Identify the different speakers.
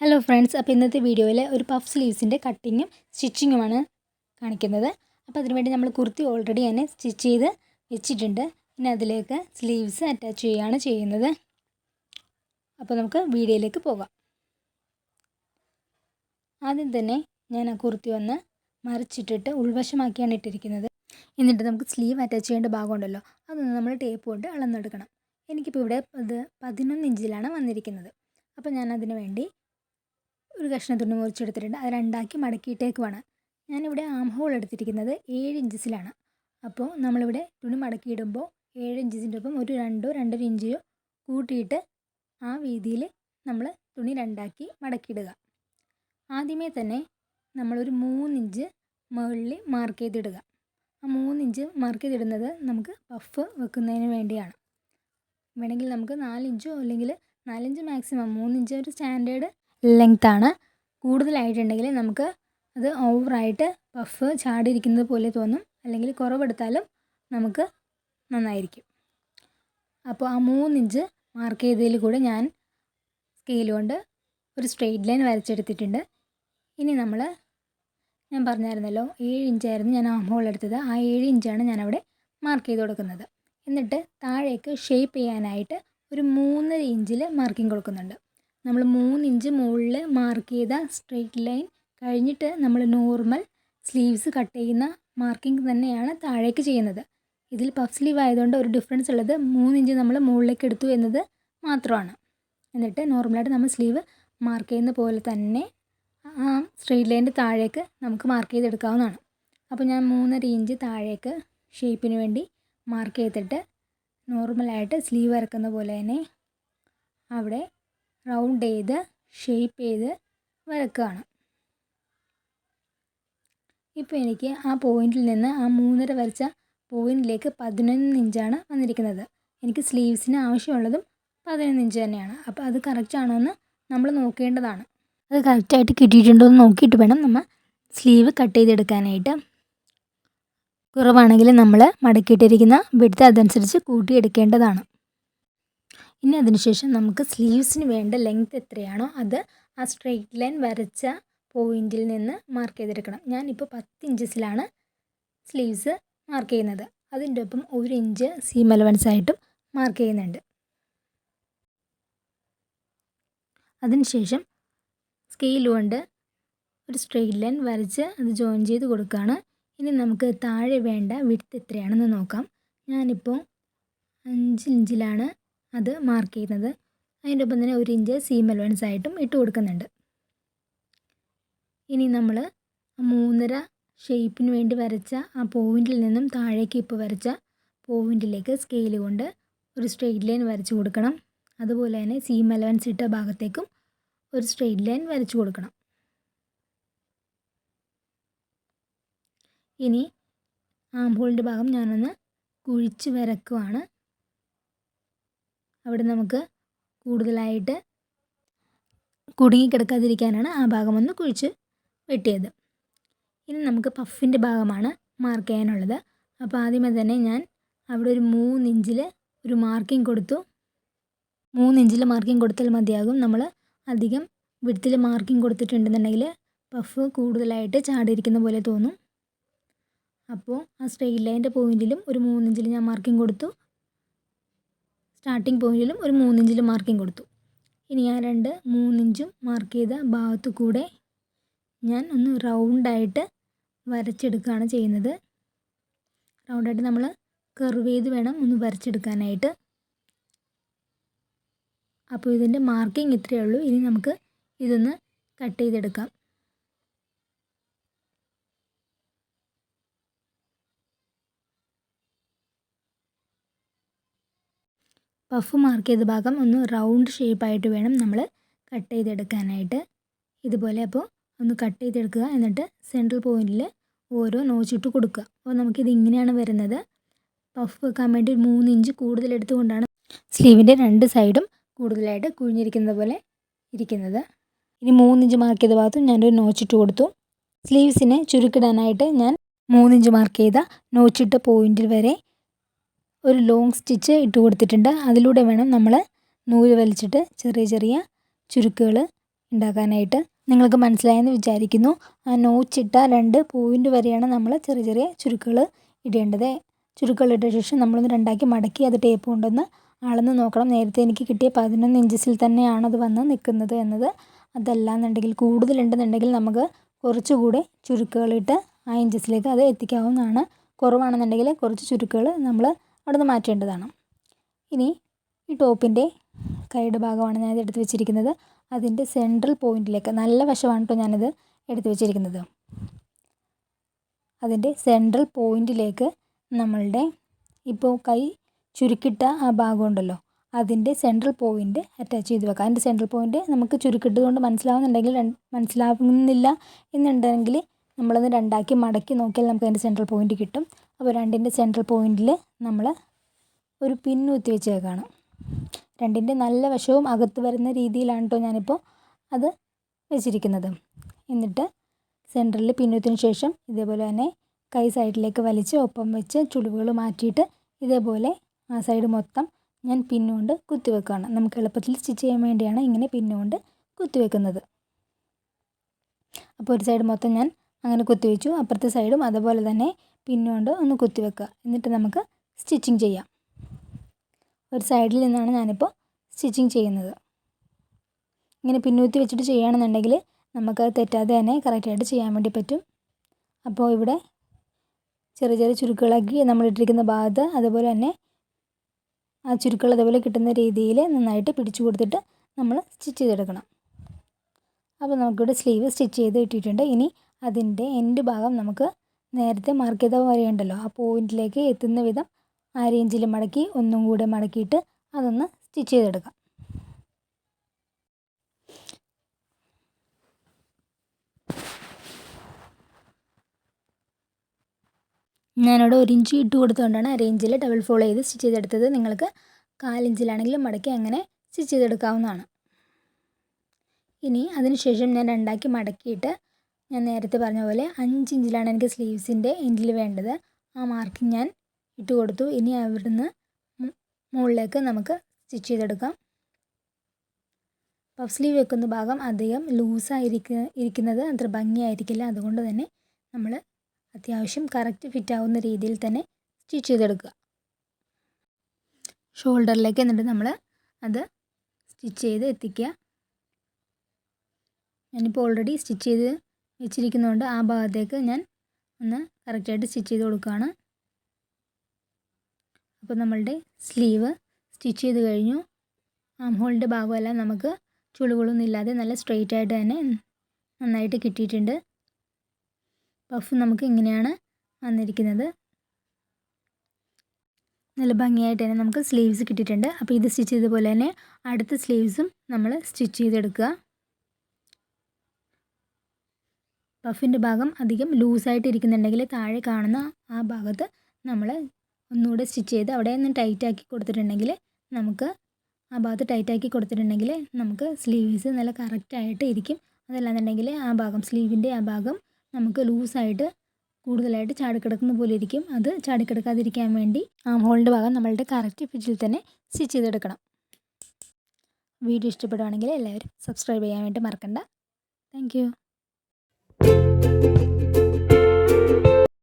Speaker 1: Hello friends അപ്പോൾ ഇന്നത്തെ വീഡിയോയിൽ ഒരു പഫ് സ്ലീവ്സിന്റെ കട്ടിങ്ങും സ്റ്റിച്ചിങ്ങുമാണ് കാണിക്കുന്നത്. അപ്പോൾ അതിനുവേണ്ടി നമ്മൾ കുർത്തി ഓൾറെഡി തന്നെ സ്റ്റിച്ച് ചെയ്ത് വെച്ചിട്ടുണ്ട്. ഇനി അതിലേക്ക് സ്ലീവ്സ് അറ്റാച്ച് ചെയ്യുകയാണ് ചെയ്യുന്നത്. അപ്പോൾ നമുക്ക് വീഡിയോയിലേക്ക് പോകാം. ആദ്യം തന്നെ ഞാൻ ആ കുർത്തി ഒന്ന് മറിച്ചിട്ടിട്ട് ഉൾവശമാക്കിയാണ് ഇട്ടിരിക്കുന്നത്. എന്നിട്ട് നമുക്ക് സ്ലീവ് അറ്റാച്ച് ചെയ്യേണ്ട ഭാഗമുണ്ടല്ലോ അതൊന്ന് നമ്മൾ ടേപ്പ് കൊണ്ട് അളന്നെടുക്കണം. എനിക്കിപ്പോൾ ഇവിടെ അത് പതിനൊന്ന് ഇഞ്ചിലാണ് വന്നിരിക്കുന്നത്. അപ്പോൾ ഞാൻ അതിന് വേണ്ടി ഒരു കഷ്ണം തുണി മുറിച്ചെടുത്തിട്ടുണ്ട്. അത് രണ്ടാക്കി മടക്കിയിട്ടേക്കുവാണ്. ഞാനിവിടെ ആം ഹോൾ എടുത്തിരിക്കുന്നത് ഏഴ് ഇഞ്ചസിലാണ്. അപ്പോൾ നമ്മളിവിടെ തുണി മടക്കിയിടുമ്പോൾ ഏഴ് ഇഞ്ചസിന്റെ ഒപ്പം ഒരു രണ്ടോ രണ്ടര ഇഞ്ചിയോ കൂട്ടിയിട്ട് ആ വീതിയിൽ നമ്മൾ തുണി രണ്ടാക്കി മടക്കിയിടുക. ആദ്യമേ തന്നെ നമ്മളൊരു മൂന്നിഞ്ച് മുകളിൽ മാർക്ക് ചെയ്തിടുക. ആ മൂന്നിഞ്ച് മാർക്ക് ചെയ്തിടുന്നത് നമുക്ക് പഫ് വെക്കുന്നതിന് വേണ്ടിയാണ്. വേണമെങ്കിൽ നമുക്ക് നാലിഞ്ചോ അല്ലെങ്കിൽ നാലിഞ്ച് മാക്സിമം മൂന്നിഞ്ച് ഒരു സ്റ്റാൻഡേർഡ് ലെങ്ത് ലെങ്ത്താണ് കൂടുതലായിട്ടുണ്ടെങ്കിൽ നമുക്ക് അത് ഓവറായിട്ട് പഫ് ചാടിയിരിക്കുന്നത് പോലെ തോന്നും. അല്ലെങ്കിൽ കുറവെടുത്താലും നമുക്ക് നന്നായിരിക്കും. അപ്പോൾ ആ മൂന്നിഞ്ച് മാർക്ക് ചെയ്തതിൽ കൂടെ ഞാൻ സ്കെയിൽ കൊണ്ട് ഒരു സ്ട്രെയിറ്റ് ലൈൻ വരച്ചെടുത്തിട്ടുണ്ട്. ഇനി നമ്മൾ ഞാൻ പറഞ്ഞായിരുന്നല്ലോ ഏഴ് ഇഞ്ചായിരുന്നു ഞാൻ ആ ഹോൾ എടുത്തത്. ആ ഏഴ് ഇഞ്ചാണ് ഞാനവിടെ മാർക്ക് ചെയ്ത് കൊടുക്കുന്നത്. എന്നിട്ട് താഴേക്ക് ഷേപ്പ് ചെയ്യാനായിട്ട് ഒരു മൂന്നര ഇഞ്ചിൽ മാർക്കിംഗ് കൊടുക്കുന്നുണ്ട്. നമ്മൾ മൂന്ന് ഇഞ്ച് മുകളിൽ മാർക്ക് ചെയ്ത സ്ട്രെയിറ്റ് ലൈൻ കഴിഞ്ഞിട്ട് നമ്മൾ നോർമൽ സ്ലീവ്സ് കട്ട് ചെയ്യുന്ന മാർക്കിംഗ് തന്നെയാണ് താഴേക്ക് ചെയ്യുന്നത്. ഇതിൽ പഫ് സ്ലീവ് ആയതുകൊണ്ട് ഒരു ഡിഫറൻസ് ഉള്ളത് മൂന്ന് ഇഞ്ച് നമ്മൾ മുകളിലേക്ക് എടുത്തു എന്നത് മാത്രമാണ്. എന്നിട്ട് നോർമലായിട്ട് നമ്മൾ സ്ലീവ് മാർക്ക് ചെയ്യുന്ന പോലെ തന്നെ ആ സ്ട്രെയിറ്റ് ലൈന്റെ താഴേക്ക് നമുക്ക് മാർക്ക് ചെയ്തെടുക്കാവുന്നതാണ്. അപ്പോൾ ഞാൻ മൂന്നര ഇഞ്ച് താഴേക്ക് ഷേപ്പിന് വേണ്ടി മാർക്ക് ചെയ്തിട്ട് നോർമലായിട്ട് സ്ലീവ് ഇറക്കുന്ന പോലെ തന്നെ അവിടെ റൗണ്ട് ചെയ്ത് ഷേപ്പ് ചെയ്ത് വരക്കുകയാണ്. ഇപ്പോൾ എനിക്ക് ആ പോയിന്റിൽ നിന്ന് ആ മൂന്നര വരച്ച പോയിന്റിലേക്ക് പതിനൊന്ന് ഇഞ്ചാണ് വന്നിരിക്കുന്നത്. എനിക്ക് സ്ലീവ്സിന് ആവശ്യമുള്ളതും പതിനൊന്ന് ഇഞ്ച് തന്നെയാണ്. അപ്പോൾ അത് കറക്റ്റ് ആണോ എന്ന് നമ്മൾ നോക്കേണ്ടതാണ്. അത് കറക്റ്റായിട്ട് കിട്ടിയിട്ടുണ്ടോ എന്ന് നോക്കിയിട്ട് വേണം നമ്മൾ സ്ലീവ് കട്ട് ചെയ്തെടുക്കാനായിട്ട്. കുറവാണെങ്കിൽ നമ്മൾ മടക്കിയിട്ടിരിക്കുന്ന വിടുത്ത് അതനുസരിച്ച് കൂട്ടിയെടുക്കേണ്ടതാണ്. ഇനി അതിനുശേഷം നമുക്ക് സ്ലീവ്സിന് വേണ്ട ലെങ്ത് എത്രയാണോ അത് ആ സ്ട്രെയിറ്റ് ലൈൻ വരച്ച പോയിന്റിൽ നിന്ന് മാർക്ക് ചെയ്തെടുക്കണം. ഞാനിപ്പോൾ പത്ത് ഇഞ്ചസിലാണ് സ്ലീവ്സ് മാർക്ക് ചെയ്യുന്നത്. അതിന്റെ ഒപ്പം ഒരു ഇഞ്ച് സീം അലവൻസ് ആയിട്ടും മാർക്ക് ചെയ്യുന്നുണ്ട്. അതിനുശേഷം സ്കെയിൽ കൊണ്ട് ഒരു സ്ട്രെയിറ്റ് ലൈൻ വരച്ച് അത് ജോയിൻ ചെയ്ത് കൊടുക്കുകയാണ്. ഇനി നമുക്ക് താഴെ വേണ്ട വിടുത്ത് എത്രയാണെന്ന് നോക്കാം. ഞാനിപ്പോൾ അഞ്ച് ഇഞ്ചിലാണ് അത് മാർക്ക് ചെയ്യുന്നത്. അതിന്റെ ഒപ്പം തന്നെ ഒരു ഇഞ്ച് സീം അലവൻസ് ആയിട്ടും ഇട്ട് കൊടുക്കുന്നുണ്ട്. ഇനി നമ്മൾ മൂന്നര ഷേപ്പിന് വേണ്ടി വരച്ച ആ പോയിന്റിൽ നിന്നും താഴേക്ക് ഇപ്പോൾ വരച്ച പോയിന്റിലേക്ക് സ്കെയിൽ കൊണ്ട് ഒരു സ്ട്രെയിറ്റ് ലൈൻ വരച്ച് കൊടുക്കണം. അതുപോലെ തന്നെ സീം അലവൻസ് ഇട്ട ഭാഗത്തേക്കും ഒരു സ്ട്രെയിറ്റ് ലൈൻ വരച്ച് കൊടുക്കണം. ഇനി ആം ഹോളിന്റെ ഭാഗം ഞാനൊന്ന് കുഴിച്ച് വരക്കുവാണ്. അവിടെ നമുക്ക് കൂടുതലായിട്ട് കുടുങ്ങിക്കിടക്കാതിരിക്കാനാണ് ആ ഭാഗം ഒന്ന് കുഴിച്ച് വെട്ടിയത്. ഇനി നമുക്ക് പഫിന്റെ ഭാഗമാണ് മാർക്ക് ചെയ്യാനുള്ളത്. അപ്പോൾ ആദ്യമേ തന്നെ ഞാൻ അവിടെ ഒരു മൂന്നിഞ്ചിൽ ഒരു മാർക്കിംഗ് കൊടുത്തു. മൂന്നിഞ്ചിൽ മാർക്കിംഗ് കൊടുത്താൽ മതിയാകും. നമ്മൾ അധികം വിടുത്തിൽ മാർക്കിംഗ് കൊടുത്തിട്ടുണ്ടെന്നുണ്ടെങ്കിൽ പഫ് കൂടുതലായിട്ട് ചാടിയിരിക്കുന്ന പോലെ തോന്നും. അപ്പോൾ ആ സ്ട്രെയിറ്റ് ലൈന്റെ പോയിന്റിലും ഒരു മൂന്നിഞ്ചിൽ ഞാൻ മാർക്കിംഗ് കൊടുത്തു. സ്റ്റാർട്ടിംഗ് പോയിന്റിലും ഒരു മൂന്നിഞ്ചിൽ മാർക്കിംഗ് കൊടുത്തു. ഇനി ഞാൻ രണ്ട് മൂന്നിഞ്ചും മാർക്ക് ചെയ്ത ഭാഗത്തു കൂടെ ഞാൻ ഒന്ന് റൗണ്ടായിട്ട് വരച്ചെടുക്കുകയാണ് ചെയ്യുന്നത്. റൗണ്ടായിട്ട് നമ്മൾ കർവ് ചെയ്ത് വേണം ഒന്ന് വരച്ചെടുക്കാനായിട്ട്. അപ്പോൾ ഇതിന്റെ മാർക്കിംഗ് ഇത്രയേ ഉള്ളൂ. ഇനി നമുക്ക് ഇതൊന്ന് കട്ട് ചെയ്തെടുക്കാം. പഫ് മാർക്ക് ചെയ്ത ഭാഗം ഒന്ന് റൗണ്ട് ഷേപ്പായിട്ട് വേണം നമ്മൾ കട്ട് ചെയ്തെടുക്കാനായിട്ട്. ഇതുപോലെ അപ്പോൾ ഒന്ന് കട്ട് ചെയ്തെടുക്കുക. എന്നിട്ട് സെൻട്രൽ പോയിന്റിൽ ഓരോ നോച്ചിട്ട് കൊടുക്കുക. അപ്പോൾ നമുക്കിത് ഇങ്ങനെയാണ് വരുന്നത്. പഫ് വെക്കാൻ വേണ്ടി മൂന്ന് ഇഞ്ച് കൂടുതൽ എടുത്തുകൊണ്ടാണ് സ്ലീവിന്റെ രണ്ട് സൈഡും കൂടുതലായിട്ട് കുഴിഞ്ഞിരിക്കുന്നത് പോലെ ഇരിക്കുന്നത്. ഇനി മൂന്നിഞ്ച് മാർക്ക് ചെയ്ത ഭാഗത്തും ഞാനൊരു നോച്ചിട്ട് കൊടുത്തു. സ്ലീവ്സിനെ ചുരുക്കിടാനായിട്ട് ഞാൻ മൂന്നിഞ്ച് മാർക്ക് ചെയ്ത നോച്ചിട്ട പോയിന്റിൽ വരെ ഒരു ലോങ് സ്റ്റിച്ച് ഇട്ട് കൊടുത്തിട്ടുണ്ട്. അതിലൂടെ വേണം നമ്മൾ നൂൽ വലിച്ചിട്ട് ചെറിയ ചെറിയ ചുരുക്കുകൾ ഉണ്ടാക്കാനായിട്ട്. നിങ്ങൾക്ക് മനസ്സിലായെന്ന് വിചാരിക്കുന്നു. ആ നോച്ചിട്ട രണ്ട് പോയിന്റ് വരെയാണ് നമ്മൾ ചെറിയ ചെറിയ ചുരുക്കുകൾ ഇടേണ്ടത്. ചുരുക്കുകൾ ഇട്ട ശേഷം നമ്മളൊന്ന് രണ്ടാക്കി മടക്കി അത് ടേപ്പ് കൊണ്ടൊന്ന് അളന്ന് നോക്കണം. നേരത്തെ എനിക്ക് കിട്ടിയ പതിനൊന്ന് ഇഞ്ചസിൽ തന്നെയാണ് അത് വന്ന് നിൽക്കുന്നത് എന്നത്. അതല്ല എന്നുണ്ടെങ്കിൽ കൂടുതലുണ്ടെന്നുണ്ടെങ്കിൽ നമുക്ക് കുറച്ചുകൂടെ ചുരുക്കുകളിട്ട് ആ ഇഞ്ചസിലേക്ക് അത് എത്തിക്കാവുന്നതാണ്. കുറവാണെന്നുണ്ടെങ്കിൽ കുറച്ച് ചുരുക്കുകൾ നമ്മൾ അവിടെ നിന്ന് മാറ്റേണ്ടതാണ്. ഇനി ഈ ടോപ്പിന്റെ കൈയുടെ ഭാഗമാണ് ഞാനിത് എടുത്ത് വെച്ചിരിക്കുന്നത്. അതിന്റെ സെൻട്രൽ പോയിന്റിലേക്ക് നല്ല വശമാണ് കേട്ടോ ഞാനിത് എടുത്ത് വെച്ചിരിക്കുന്നത്. അതിന്റെ സെൻട്രൽ പോയിന്റിലേക്ക് നമ്മളുടെ ഇപ്പോൾ കൈ ചുരുക്കിട്ട ആ ഭാഗമുണ്ടല്ലോ. അതിന്റെ സെൻട്രൽ പോയിന്റ് അറ്റാച്ച് ചെയ്ത് വെക്കാം. അതിന്റെ സെൻട്രൽ പോയിന്റ് നമുക്ക് ചുരുക്കിട്ടത് കൊണ്ട് മനസ്സിലാവുന്നുണ്ടെങ്കിൽ മനസ്സിലാവുന്നില്ല എന്നുണ്ടെങ്കിൽ നമ്മളൊന്ന് രണ്ടാക്കി മടക്കി നോക്കിയാൽ നമുക്ക് അതിന്റെ സെൻട്രൽ പോയിന്റ് കിട്ടും. അപ്പോൾ രണ്ടിന്റെ സെൻട്രൽ പോയിന്റിൽ നമ്മൾ ഒരു പിൻ കുത്തി വെച്ചേക്കാണ്. രണ്ടിന്റെ നല്ല വശവും അകത്ത് വരുന്ന രീതിയിലാണ് കേട്ടോ ഞാനിപ്പോൾ അത് വെച്ചിരിക്കുന്നത്. എന്നിട്ട് സെന്ററിൽ പിന്നുത്തിന് ശേഷം ഇതേപോലെ തന്നെ കൈ സൈഡിലേക്ക് വലിച്ച് ഒപ്പം വെച്ച് ചുളിവുകൾ മാറ്റിയിട്ട് ഇതേപോലെ ആ സൈഡ് മൊത്തം ഞാൻ പിന്നുകൊണ്ട് കുത്തി വെക്കുകയാണ് നമുക്ക് എളുപ്പത്തിൽ സ്റ്റിച്ച് ചെയ്യാൻ വേണ്ടിയാണ് ഇങ്ങനെ പിന്നുകൊണ്ട് കുത്തിവെക്കുന്നത് അപ്പോൾ ഒരു സൈഡ് മൊത്തം ഞാൻ അങ്ങനെ കുത്തി വെച്ചു. അപ്പുറത്തെ സൈഡും അതുപോലെ തന്നെ പിന്നുകൊണ്ട് ഒന്ന് കുത്തി വെക്കുക. എന്നിട്ട് നമുക്ക് സ്റ്റിച്ചിങ് ചെയ്യാം. ഒരു സൈഡിൽ നിന്നാണ് ഞാനിപ്പോൾ സ്റ്റിച്ചിങ് ചെയ്യുന്നത്. ഇങ്ങനെ പിന്നൂത്തി വെച്ചിട്ട് ചെയ്യുകയാണെന്നുണ്ടെങ്കിൽ നമുക്ക് തെറ്റാതെ തന്നെ കറക്റ്റായിട്ട് ചെയ്യാൻ വേണ്ടി പറ്റും. അപ്പോൾ ഇവിടെ ചെറിയ ചെറിയ ചുരുക്കുകളാക്കി നമ്മൾ ഇട്ടിരിക്കുന്ന ഭാഗത്ത് അതുപോലെ തന്നെ ആ ചുരുക്കൾ അതുപോലെ കിട്ടുന്ന രീതിയിൽ നന്നായിട്ട് പിടിച്ചു കൊടുത്തിട്ട് നമ്മൾ സ്റ്റിച്ച് ചെയ്തെടുക്കണം. അപ്പോൾ നമുക്കിവിടെ സ്ലീവ് സ്റ്റിച്ച് ചെയ്ത് ഇട്ടിട്ടുണ്ട് ഇനി അതിന്റെ എൻഡ് ഭാഗം നമുക്ക് നേരത്തെ മാർക്ക് ചെയ്ത വരെയുണ്ടല്ലോ ആ പോയിന്റിലേക്ക് എത്തുന്ന വിധം ആ റേഞ്ചിൽ മടക്കി ഒന്നും കൂടെ മടക്കിയിട്ട് അതൊന്ന് സ്റ്റിച്ച് ചെയ്തെടുക്കാം. ഞാനിവിടെ ഒരു ഇഞ്ച് ഇട്ട് കൊടുത്തുകൊണ്ടാണ് അരയിഞ്ചിൽ ഡബിൾ ഫോൾ ചെയ്ത് സ്റ്റിച്ച് ചെയ്തെടുത്തത്. നിങ്ങൾക്ക് കാലിഞ്ചിലാണെങ്കിലും മടക്കി അങ്ങനെ സ്റ്റിച്ച് ചെയ്തെടുക്കാവുന്നതാണ്. ഇനി അതിനുശേഷം ഞാൻ രണ്ടാക്കി മടക്കിയിട്ട് ഞാൻ നേരത്തെ പറഞ്ഞ പോലെ അഞ്ച് ഇഞ്ചിലാണ് എനിക്ക് സ്ലീവ്സിന്റെ എൻഡിൽ വേണ്ടത്. ആ മാർക്കിങ് ഞാൻ ഇട്ട് കൊടുത്തു. ഇനി അവിടുന്ന് മുകളിലേക്ക് നമുക്ക് സ്റ്റിച്ച് ചെയ്തെടുക്കാം. പഫ് സ്ലീവ് വെക്കുന്ന ഭാഗം അധികം ലൂസായിരിക്ക ഇരിക്കുന്നത് അത്ര ഭംഗിയായിരിക്കില്ല. അതുകൊണ്ട് തന്നെ നമ്മൾ അത്യാവശ്യം കറക്റ്റ് ഫിറ്റ് ആവുന്ന രീതിയിൽ തന്നെ സ്റ്റിച്ച് ചെയ്തെടുക്കുക. ഷോൾഡറിലേക്ക് എന്നിട്ട് നമ്മൾ അത് സ്റ്റിച്ച് ചെയ്ത് എത്തിക്കുക. ഞാനിപ്പോൾ ഓൾറെഡി സ്റ്റിച്ച് ചെയ്ത് വെച്ചിരിക്കുന്നതുകൊണ്ട് ആ ഭാഗത്തേക്ക് ഞാൻ ഒന്ന് കറക്റ്റായിട്ട് സ്റ്റിച്ച് ചെയ്ത് കൊടുക്കുകയാണ്. അപ്പോൾ നമ്മളുടെ സ്ലീവ് സ്റ്റിച്ച് ചെയ്ത് കഴിഞ്ഞു. ആം ഹോളിന്റെ ഭാഗമെല്ലാം നമുക്ക് ചുളിവുകളൊന്നും ഇല്ലാതെ നല്ല സ്ട്രെയിറ്റ് ആയിട്ട് തന്നെ നന്നായിട്ട് കിട്ടിയിട്ടുണ്ട്. പഫ് നമുക്ക് ഇങ്ങനെയാണ് വന്നിരിക്കുന്നത്. നല്ല ഭംഗിയായിട്ട് തന്നെ നമുക്ക് സ്ലീവ്സ് കിട്ടിയിട്ടുണ്ട്. അപ്പോൾ ഇത് സ്റ്റിച്ച് ചെയ്ത പോലെ തന്നെ അടുത്ത സ്ലീവ്സും നമ്മൾ സ്റ്റിച്ച് ചെയ്തെടുക്കുക. പഫിന്റെ ഭാഗം അധികം ലൂസായിട്ട് ഇരിക്കുന്നുണ്ടെങ്കിൽ താഴെ കാണുന്ന ആ ഭാഗത്ത് നമ്മൾ ഒന്നുകൂടെ സ്റ്റിച്ച് ചെയ്ത് അവിടെ ഒന്ന് ടൈറ്റാക്കി കൊടുത്തിട്ടുണ്ടെങ്കിൽ നമുക്ക് ആ ഭാഗത്ത് ടൈറ്റാക്കി കൊടുത്തിട്ടുണ്ടെങ്കിൽ നമുക്ക് സ്ലീവ്സ് നല്ല കറക്റ്റായിട്ട് ഇരിക്കും. അതല്ലാന്നുണ്ടെങ്കിൽ ആ ഭാഗം സ്ലീവിന്റെ ആ ഭാഗം നമുക്ക് ലൂസായിട്ട് കൂടുതലായിട്ട് ചാടിക്കിടക്കുന്ന പോലെ ഇരിക്കും. അത് ചാടിക്കിടക്കാതിരിക്കാൻ വേണ്ടി ആം ഹോളിന്റെ ഭാഗം നമ്മളുടെ കറക്റ്റ് ഫിറ്റിൽ തന്നെ സ്റ്റിച്ച് ചെയ്തെടുക്കണം. വീഡിയോ ഇഷ്ടപ്പെടുവാണെങ്കിൽ എല്ലാവരും സബ്സ്ക്രൈബ് ചെയ്യാൻ വേണ്ടി മറക്കണ്ട. Thank Thank you.